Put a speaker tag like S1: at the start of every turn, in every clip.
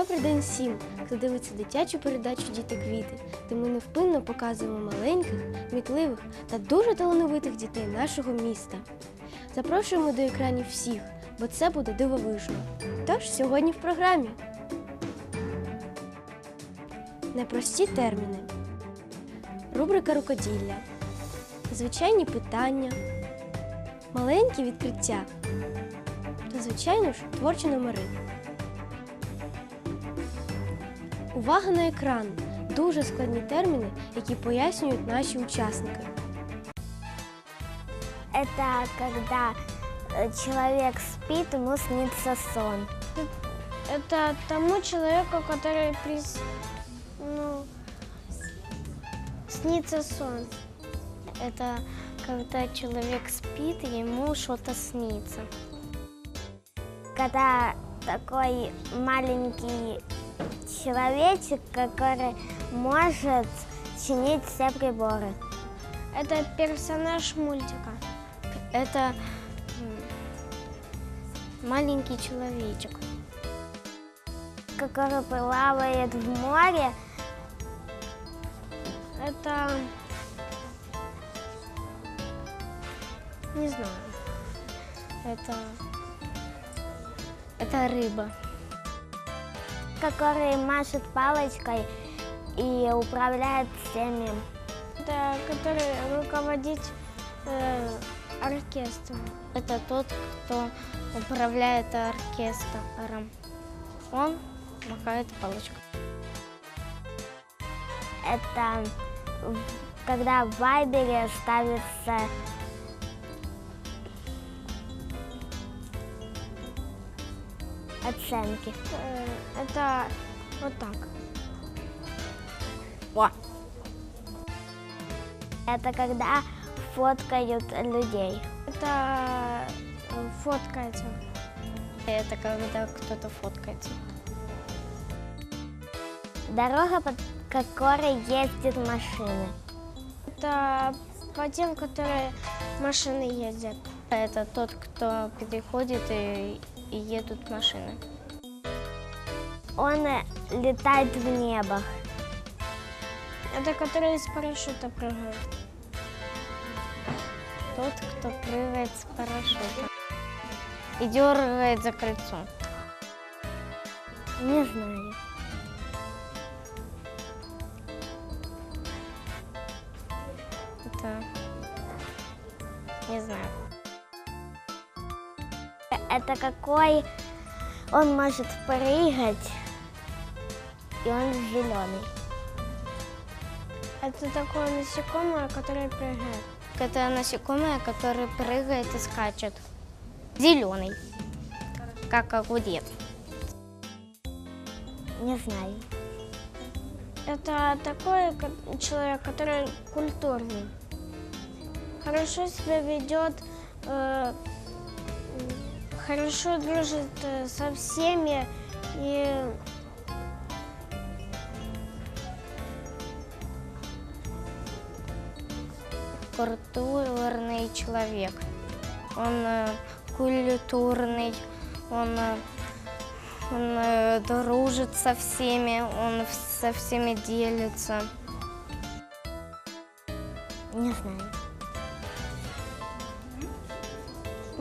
S1: Добрий день всім, хто дивиться дитячу передачу Діти квіти, де ми невпинно показуємо маленьких, мітливих та дуже талановитих дітей нашого міста. Запрошуємо до екранів всіх, бо це буде дивовижно. Тож сьогодні в програмі непрості терміни, рубрика рукоділля, звичайні питання, маленькі відкриття та, звичайно ж, творчі номери. Увага на екран! Дуже складні терміни, які пояснюють наші учасники.
S2: Это когда э, человек спит, ему снится сон.
S3: Это тому человеку, который прис... ну, снится сон.
S2: Это когда человек спит, ему что-то снится. Когда такой маленький человечек, который может чинить все приборы.
S3: Это персонаж мультика.
S2: Это маленький человечек, который плавает в море.
S3: Это... Не знаю.
S2: Это, это рыба. Который машет палочкой и управляет всеми.
S3: Это который руководит э, оркестром.
S2: Это тот, кто управляет оркестром. Он махает палочкой. Это когда в Вайбере ставится оценки.
S3: Э, это вот так.
S2: Это когда фоткают людей.
S3: Это э, фоткается.
S2: Это когда кто-то фоткается. Дорога, по которой ездят машины.
S3: Это по тем, которые машины ездят.
S2: Это тот, кто переходит и, и едут машины. Он э, летает в небо.
S3: Это которые с парашюта прыгают.
S2: Тот, кто прыгает с парашюта. И дергает за кольцо. Не знаю. Это... Не знаю. Это какой он может прыгать, и он зеленый.
S3: Это такое насекомое, которое прыгает.
S2: Это насекомое, которое прыгает и скачет. Зеленый. Как огурец. Не знаю.
S3: Это такой ко- человек, который культурный. Хорошо себя ведет, э, хорошо дружит э, со всеми и
S2: Культурный человек. Он э, культурный, он, э, он дружит со всеми, он со всеми делится. Не знаю.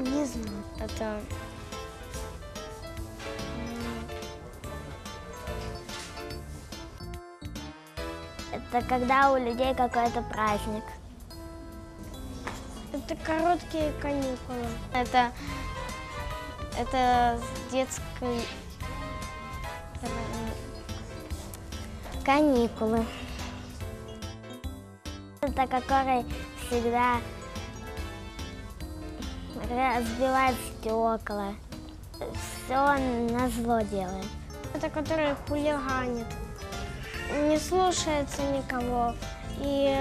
S3: Не знаю.
S2: Это Это когда у людей какой-то праздник.
S3: Это короткие каникулы.
S2: Это это с детской э, каникулы. Это который всегда разбивает стекла. Все на зло делает.
S3: Это который хулиганит, не слушается никого и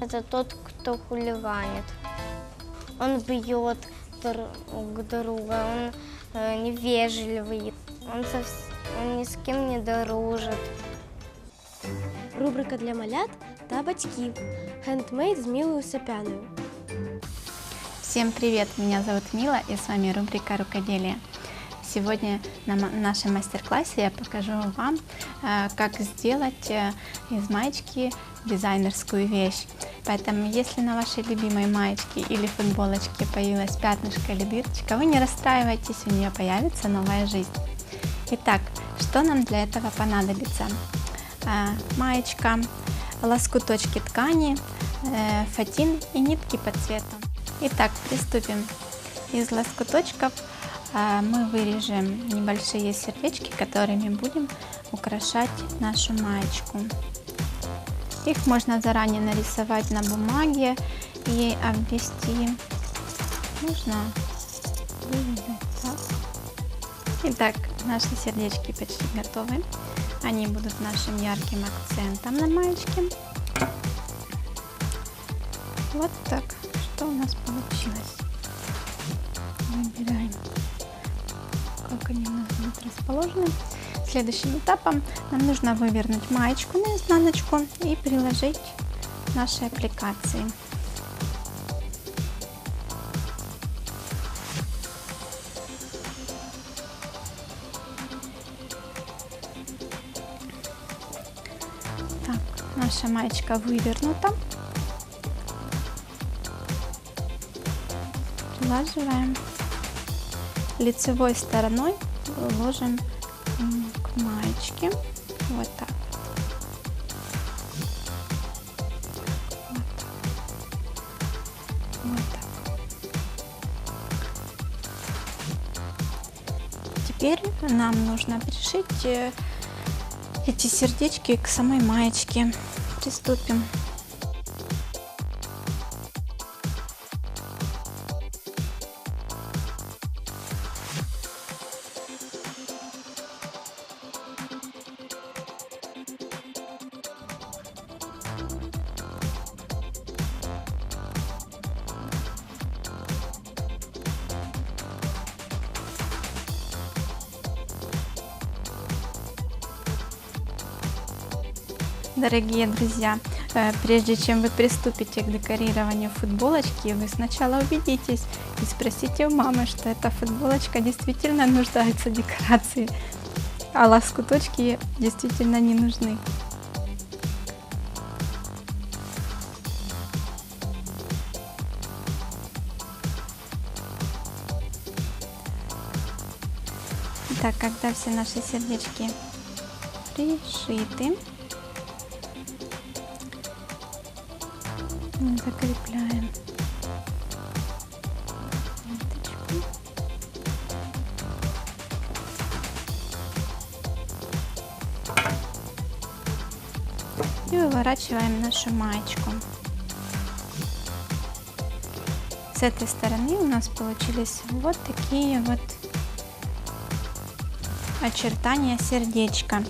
S2: Это тот, кто хулиганит. Он бьет друг друга, он э, невежливый, он, совс- он ни с кем не дружит.
S1: Рубрика для малят та батьків. Хендмейд з Мілою Сапяною.
S4: Всем привет! Меня зовут Мила и с вами рубрика «Рукоделие». Сегодня на нашем мастер-классе я покажу вам, э, как сделать э, из маечки дизайнерскую вещь. Поэтому, если на вашей любимой маечке или футболочке появилась пятнышко или дырочка, вы не расстраивайтесь, у нее появится новая жизнь. Итак, что нам для этого понадобится? Маечка, лоскуточки ткани, фатин и нитки по цвету. Итак, приступим. Из лоскуточков мы вырежем небольшие сердечки, которыми будем украшать нашу маечку. Их можно заранее нарисовать на бумаге и обвести. Можно вырезать так. Итак, наши сердечки почти готовы. Они будут нашим ярким акцентом на маечке. Вот так. Что у нас получилось? Выбираем, как они у нас будут расположены. Следующим этапом нам нужно вывернуть маечку на изнаночку и приложить наши аппликации. Наша маечка вывернута. Прилаживаем. Лицевой стороной ложим к маечке. Вот так. Теперь нам нужно пришить э, эти сердечки к самой маечке. Приступим. Дорогие друзья, э, прежде чем вы приступите к декорированию футболочки, вы сначала убедитесь и спросите у мамы, что эта футболочка действительно нуждается в декорации, а лоскуточки действительно не нужны. Итак, когда все наши сердечки пришиты, мы закрепляем ниточку. И выворачиваем нашу маечку. С этой стороны у нас получились вот такие вот очертания сердечка.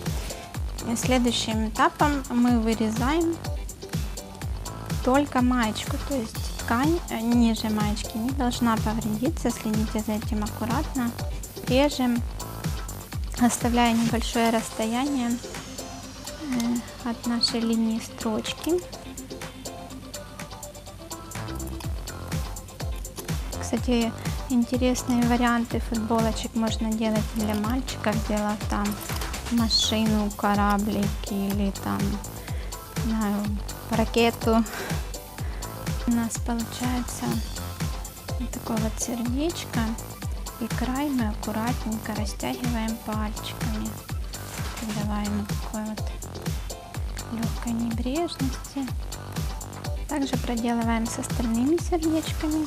S4: И следующим этапом мы вырезаем только маечку, то есть ткань э, ниже маечки не должна повредиться, следите за этим аккуратно. Режем, оставляя небольшое расстояние э, от нашей линии строчки. Кстати, интересные варианты футболочек можно делать для мальчиков, сделав там машину, кораблик или там, знаю, ракету. У нас получается вот такое вот сердечко. И край мы аккуратненько растягиваем пальчиками. Придавая ему такой вот легкой небрежности. Также проделываем с остальными сердечками.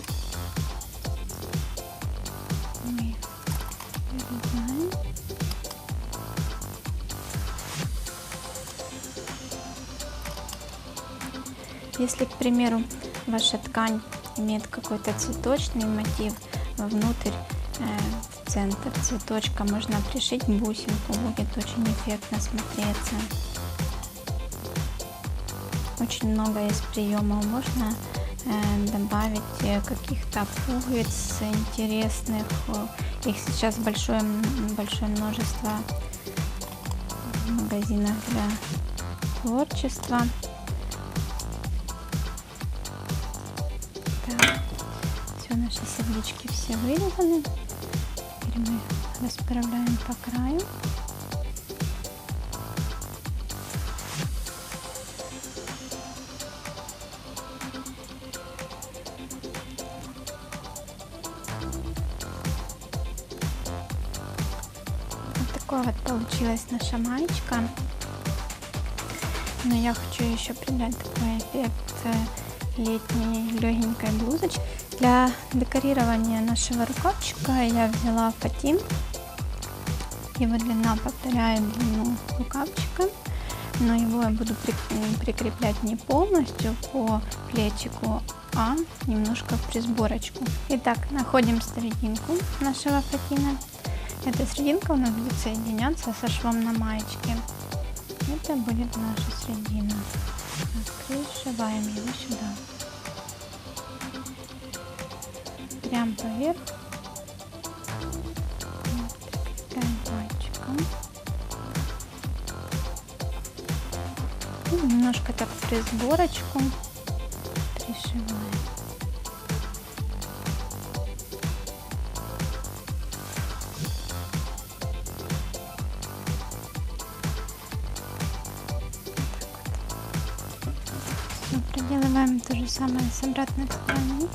S4: Если, к примеру, ваша ткань имеет какой-то цветочный мотив, внутрь э, в центр цветочка можно пришить бусинку, будет очень эффектно смотреться. Очень много есть приемов. Можно э, добавить э, каких-то пуговиц интересных. Их сейчас большое, большое множество в магазинах для творчества. Уже наши сердечки все вырезаны. Теперь мы расправляем по краю. Вот такой вот получилась наша маечка. Но я хочу еще придать такой эффект э, летней легенькой блузочки. Для декорирования нашего рукавчика я взяла фатин. Его длина повторяет длину рукавчика, но его я буду прикреплять не полностью по плечику, а немножко в присборочку. Итак, находим серединку нашего фатина. Эта серединка у нас будет соединяться со швом на маечке. Это будет наша середина. Так, пришиваем его сюда. Прям поверх. Прикрепляем пальчиком. И немножко так присборочку пришиваем. Проделываем то же самое с обратной стороны.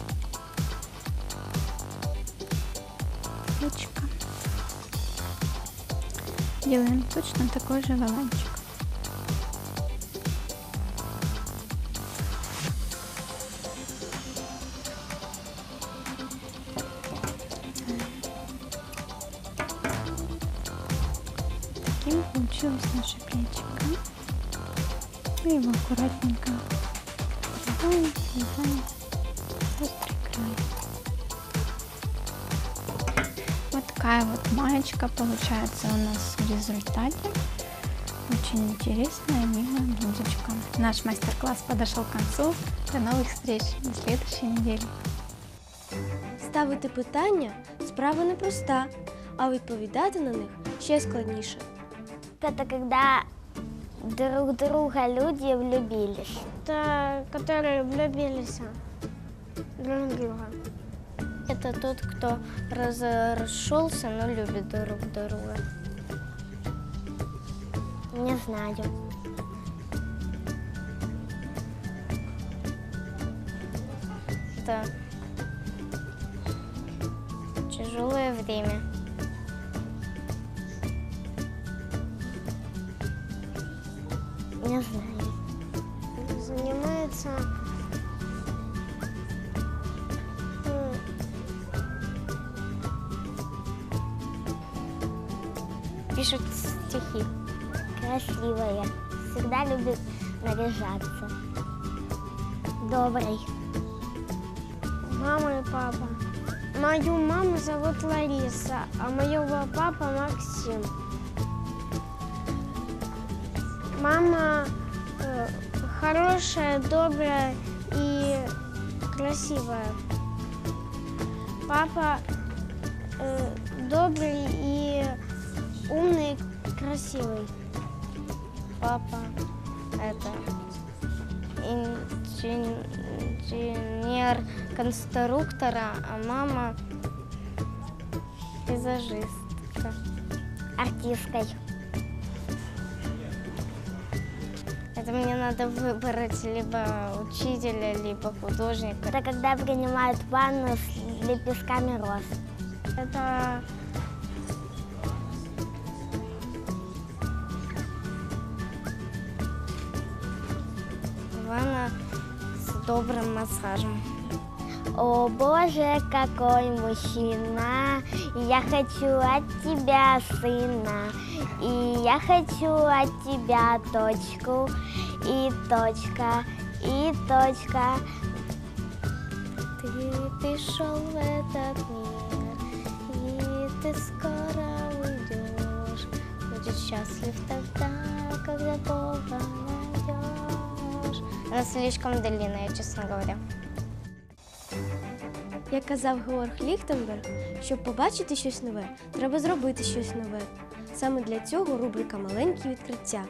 S4: Делаем точно такой же валанчик. Таким получилось наше плечико. Мы его аккуратненько срезаем, срезаем острый край. такая вот маечка получается у нас в результате. Очень интересная, милая блузочка. Наш мастер-класс подошел к концу. До новых встреч на следующей неделе.
S1: Ставити питання справа непроста, а відповідати на них ще складніше.
S2: Это когда друг друга люди влюбились.
S3: Это которые влюбились друг в друга.
S2: Это тот, кто разошелся, но любит друг друга. Не знаю. Это тяжелое время. Не знаю.
S3: Занимается
S2: Пишет стихи. Красивая. Всегда любит наряжаться. Добрый.
S3: мама и папа. Мою маму зовут Лариса, а моего папа Максим. Мама э, хорошая, добрая и красивая. Папа э, добрый и
S2: Папа это инжен- инженер конструктора, а мама визажистка. Артисткой. Это мне надо выбрать либо учителя, либо художника. Это когда принимают ванну с лепестками роз.
S3: Это
S2: Ванна с добрым массажем. О боже, какой мужчина, я хочу от тебя сына, и я хочу от тебя точку, и точка, и точка. Ты пришел в этот мир, и ты скоро уйдешь. Будет счастлив тогда, когда Бога найдешь. Она слишком длинная, честно говоря.
S1: Як казав Георг Ліхтенберг, щоб побачити щось нове, треба зробити щось нове. Саме для цього рубрика Маленькі відкриття.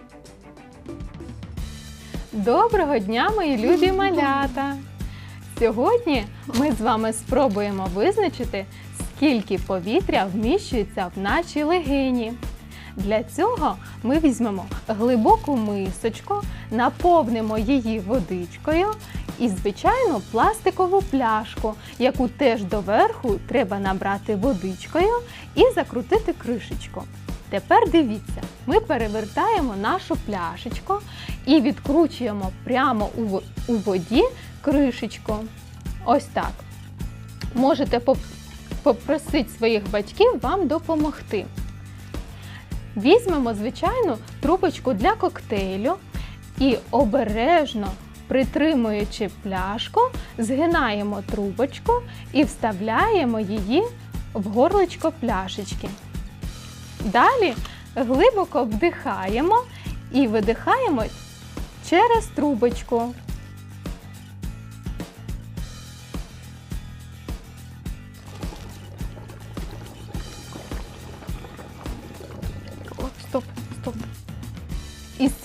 S5: Доброго дня, мої любі малята! Сьогодні ми з вами спробуємо визначити, скільки повітря вміщується в нашій легені. Для цього ми візьмемо глибоку мисочку, наповнимо її водичкою і звичайну пластикову пляшку, яку теж доверху треба набрати водичкою і закрутити кришечку. Тепер дивіться, ми перевертаємо нашу пляшечку і відкручуємо прямо у воді кришечку. Ось так. Можете поп- попросити своїх батьків вам допомогти. Візьмемо звичайну трубочку для коктейлю і обережно, притримуючи пляшку, згинаємо трубочку і вставляємо її в горлечко пляшечки. Далі глибоко вдихаємо і видихаємо через трубочку.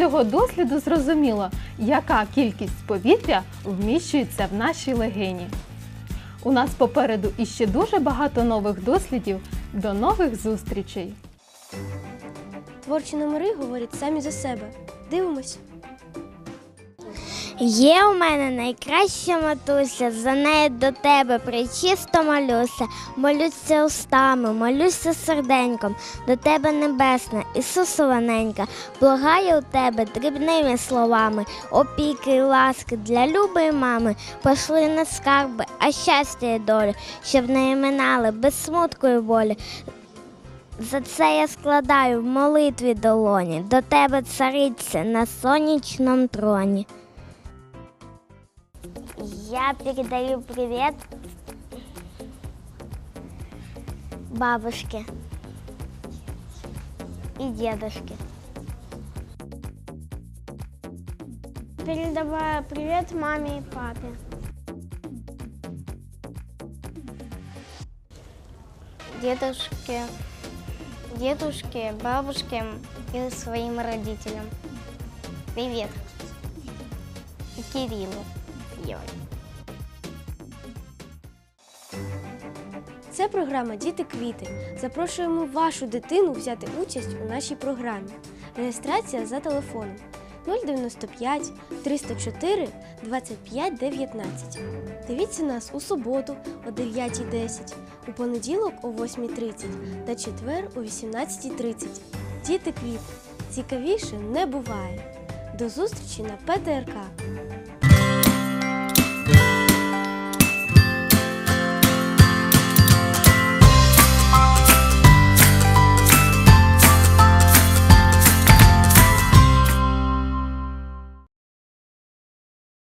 S5: Цього досліду зрозуміло, яка кількість повітря вміщується в нашій легені. У нас попереду іще дуже багато нових дослідів. До нових зустрічей!
S1: Творчі номери говорять самі за себе. Дивимось.
S2: Є у мене найкраща матуся, за нею до тебе причисто молюся, молюся устами, молюся серденьком, до тебе небесна, Ісусова ненька, благаю у тебе дрібними словами, опіки й ласки для любої мами, пошли не скарби, а щастя і долю, щоб не минали без смутку і болі. За це я складаю в молитві долоні, до тебе цариця на сонячному троні. Я передаю привет бабушке и дедушке.
S3: Передаваю привет маме и папе.
S2: Дедушке, дедушке, бабушке и своим родителям. Привет. И Кириллу. С
S1: Це програма Діти квіти. Запрошуємо вашу дитину взяти участь у нашій програмі. Реєстрація за телефоном 095 304 25 19. Дивіться нас у суботу о 9.10, у понеділок о 8.30 та четвер о 18.30. Діти квіти. Цікавіше не буває. До зустрічі на ПТРК.